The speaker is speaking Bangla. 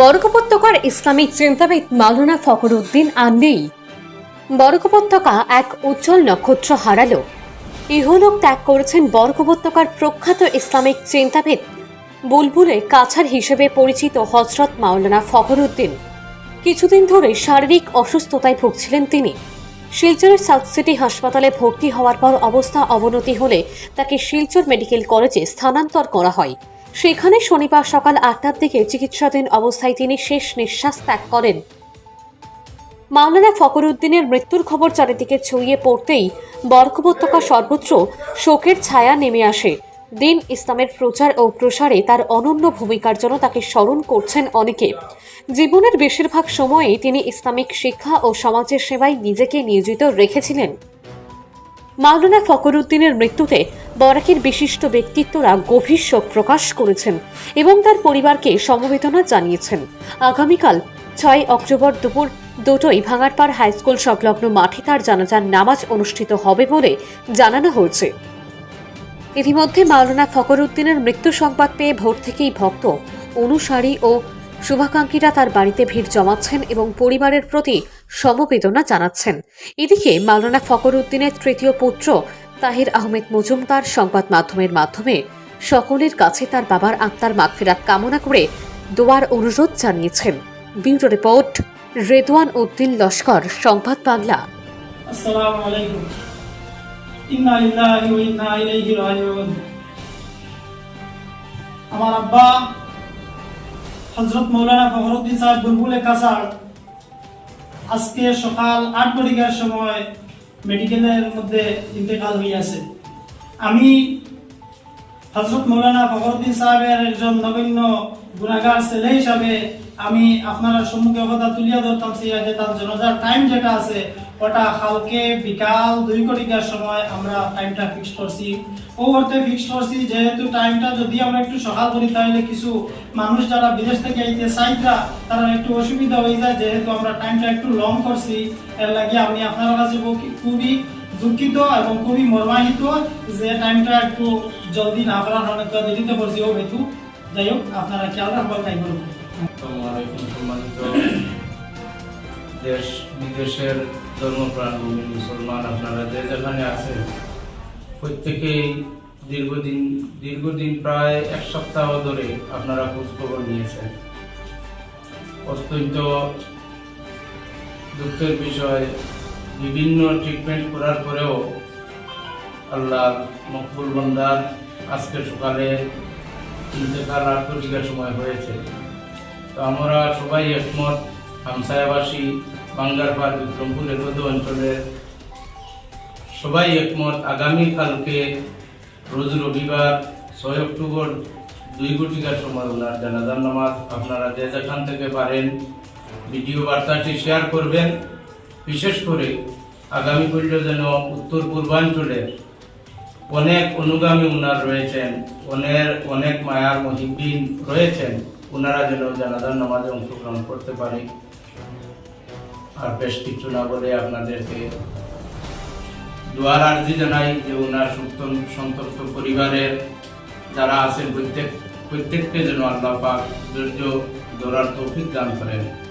বরক উপত্যকার ইসলামিক চিন্তাবিদ মাওলানা ফখর উদ্দিন আর নেই বরক উপত্যকা এক উজ্জ্বল নক্ষত্র হারালো। ইহলোক ত্যাগ করেছেন বরক উপত্যকার প্রখ্যাত ইসলামিক চিন্তাবিদ বুলবুলে কাছার হিসেবে পরিচিত হজরত মাওলানা ফখর উদ্দিন কিছুদিন ধরে শারীরিক অসুস্থতায় ভুগছিলেন তিনি। শিলচরের সাউথ সিটি হাসপাতালে ভর্তি হওয়ার পর অবস্থা অবনতি হলে তাকে শিলচর মেডিকেল কলেজে স্থানান্তর করা হয়। সেখানে শনিবার সকাল আটটার দিকে চিকিৎসাধীন অবস্থায় তিনি শেষ নিঃশ্বাস ত্যাগ করেন। মাওলানা ফখর উদ্দিনের মৃত্যুর খবর চারিদিকে ছড়িয়ে পড়তেই বরক সর্বত্র শোকের ছায়া নেমে আসে। দিন ইসলামের প্রচার ও প্রসারে তার অনন্য ভূমিকার জন্য তাকে স্মরণ করছেন অনেকে। জীবনের বেশিরভাগ সময়েই তিনি ইসলামিক শিক্ষা ও সমাজের সেবায় নিজেকে নিয়োজিত রেখেছিলেন। মাওলানা ফখর উদ্দিনের মৃত্যুতে বরাকের বিশিষ্ট ব্যক্তিত্বরা গভীর শোক প্রকাশ করেছেন এবং তার পরিবারকে সমবেদনা জানিয়েছেন। আগামীকাল ছয় অক্টোবর দুপুর দুটোই ভাঙারপাড় হাইস্কুল সংলগ্ন মাঠে তার জানাজার নামাজ অনুষ্ঠিত হবে বলে জানানো হয়েছে। ইতিমধ্যে মাওলানা ফখর উদ্দিনের মৃত্যু সংবাদ পেয়ে ভোর থেকেই ভক্ত, অনুসারী ও শুভাকাঙ্ক্ষীরা তার বাড়িতে ভিড় জমাচ্ছেন এবং পরিবারের প্রতি সমবেদনা জানাচ্ছেন। এদিকে মাওলানা ফখর উদ্দিনের তৃতীয় পুত্র তাহির আহমেদ মজুমদার সংবাদ মাধ্যমের মাধ্যমে সকলের কাছে তার বাবার আত্মার মাগফিরাত কামনা করে দোয়ার অনুরোধ জানিয়েছেন। Bureau report, Redwan Uddin Laskar, Sangbad Bangla. আমার আব্বা হযরত মাওলানা ফখরুদ্দিন সাহেব বুলবুলে কাসার আজকে সকাল আট ঘটিকার সময় মেডিকেলের মধ্যে ইন্তেকাল আছে। আমি হজরত মৌলানা ফখরুদ্দিন সাহেবের একজন নগণ্য গুণাগার ছেলে হিসাবে আমি আপনার সম্মুখে কথা তুলিয়া ধরতাম সেই যে তার জনজার টাইম যেটা আছে, ওটা কালকে বিকাল দুই কোটিকার সময় আমরা টাইমটা ফিক্স করছি। ও অর্থে ফিক্স করছি, যেহেতু টাইমটা যদি আমরা একটু সকাল করি, তাহলে কিছু মানুষ যারা বিদেশ থেকে আইতে চাইতা তারা একটু অসুবিধা হয়ে যায়, যেহেতু আমরা টাইমটা একটু লং করছি। এর লাগে আমি আপনার কাছে খুবই দুঃখিত এবং খুবই মর্মাহিত যে টাইমটা একটু জলদি না করার অনেক দেরিতে পড়ছি ও হেতু যাই হোক, আপনারা খেয়াল রাখবার টাইম দেশ বিদেশের ধর্মপ্রাণ মুসলমান আপনারা যে যেখানে আছেন, প্রত্যেকেই দীর্ঘদিন দীর্ঘদিন প্রায় এক সপ্তাহ ধরে আপনারা খোঁজ খবর নিয়েছেন। অত্যন্ত দুঃখের বিষয়, বিভিন্ন ট্রিটমেন্ট করার পরেও আল্লাহ মকবুল বন্দার আজকে সকালে আট কোটিকার সময় হয়েছে। তো আমরা সবাই একমত, হামসায়াবাসী বাঙ্গারপাড় বিক্রমপুর এগোদ অঞ্চলের সবাই একমত আগামীকালকে রোজ রবিবার, ছয় অক্টোবর, দুই কোটিকার সময় ওনার জানাজার নামাজ। আপনারা যে যেখান থেকে পারেন, ভিডিও বার্তাটি শেয়ার করবেন। বিশেষ করে আগামী পর্যন্ত যেন উত্তর পূর্বাঞ্চলের অনেক অনুগামী উনার রয়েছেন, অনেক অনেক মায়ার মহিবিন রয়েছেন। ওনারা যেন জানাজার নামাজে অংশগ্রহণ করতে পারে। আর বেশ কিছু না বলে আপনাদেরকে দোয়ার আর্জি জানাই যে ওনার সন্ত- সন্তপ্ত পরিবারের যারা আছেন প্রত্যেক প্রত্যেককে যেন আল্লাহ পাক ধৈর্য ধরার তৌফিক দান করেন।